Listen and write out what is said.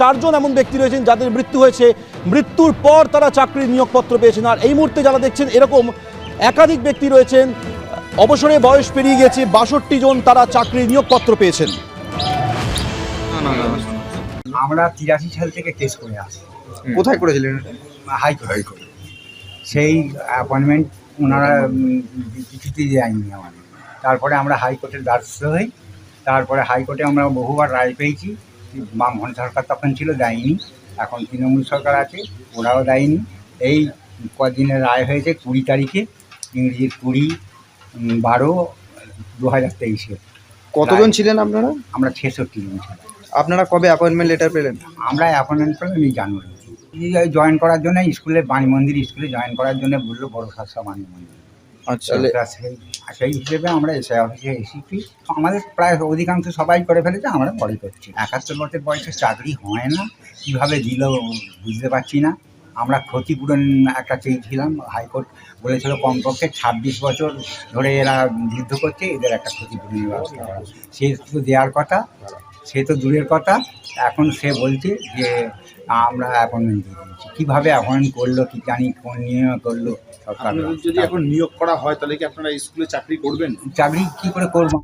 চারজন এমন ব্যক্তি রয়েছেন যাদের মৃত্যু হয়েছে। মৃত্যুর পর তারা চাকরির নিয়োগপত্র পেয়েছেন। আর এই মুহূর্তে যারা দেখছেন এরকম একাধিক ব্যক্তি রয়েছেন। অবসরে বয়স পেরিয়ে গেছে বাষট্টি জন তারা চাকরির নিয়োগপত্র পেয়েছেন। আমরা তিরাশি সাল থেকে কেস করে আসি। কোথায় করেছিলেন এটা? হাইকোর্ট। হাইকোর্ট। সেই অ্যাপয়েন্টমেন্ট ওনারা কিছুতেই দেয়নি আমাদের। তারপরে আমরা হাইকোর্টের দ্বারস্থ হই। তারপরে হাইকোর্টে আমরা বহুবার রায় পেয়েছি। বামফ্রন্ট সরকার তখন ছিল দেয়নি। এখন তৃণমূল সরকার আছে ওরাও দেয়নি। এই কদিনের রায় হয়েছে কুড়ি তারিখে ইংরেজির কুড়ি বারো দু হাজার তেইশে। কতজন ছিলেন আপনারা? আমরা ছেষট্টি জন ছিলাম। আপনারা কবে অ্যাপয়েন্টমেন্ট লেটার পেলেন? আমরা অ্যাপয়েন্টমেন্ট পেলাম এই জানুয়ারি। জয়েন করার জন্য স্কুলে বাণী মন্দির স্কুলে জয়েন করার জন্য বলল বড় শাসা বাণী মন্দির। আচ্ছা। সেই সেই হিসেবে আমরা এসে অফিসে এসেছি। আমাদের প্রায় অধিকাংশ সবাই করে ফেলেছে, আমরা পরে করছি। একাত্তর বছর বয়সে চাকরি হয় না, কীভাবে দিল বুঝতে পারছি না। আমরা ক্ষতিপূরণ একটা চেয়েছিলাম, হাইকোর্ট বলেছিল কমপক্ষে ছাব্বিশ বছর ধরে এরা যুদ্ধ করছে, এদের একটা ক্ষতিপূরণের ব্যবস্থা করা। সে তো দেওয়ার কথা, সে তো দূরের কথা। এখন সে বলছে যে আমরা অ্যাপয়েন্টমেন্ট দিয়ে দিয়েছি। কীভাবে অ্যাপয়েন্ট করল কী জানি কোন নিয়ম করল সরকার যদি এখন নিয়োগ করা হয় তাহলে কি আপনারা স্কুলে চাকরি করবেন? চাকরি কী করে করব?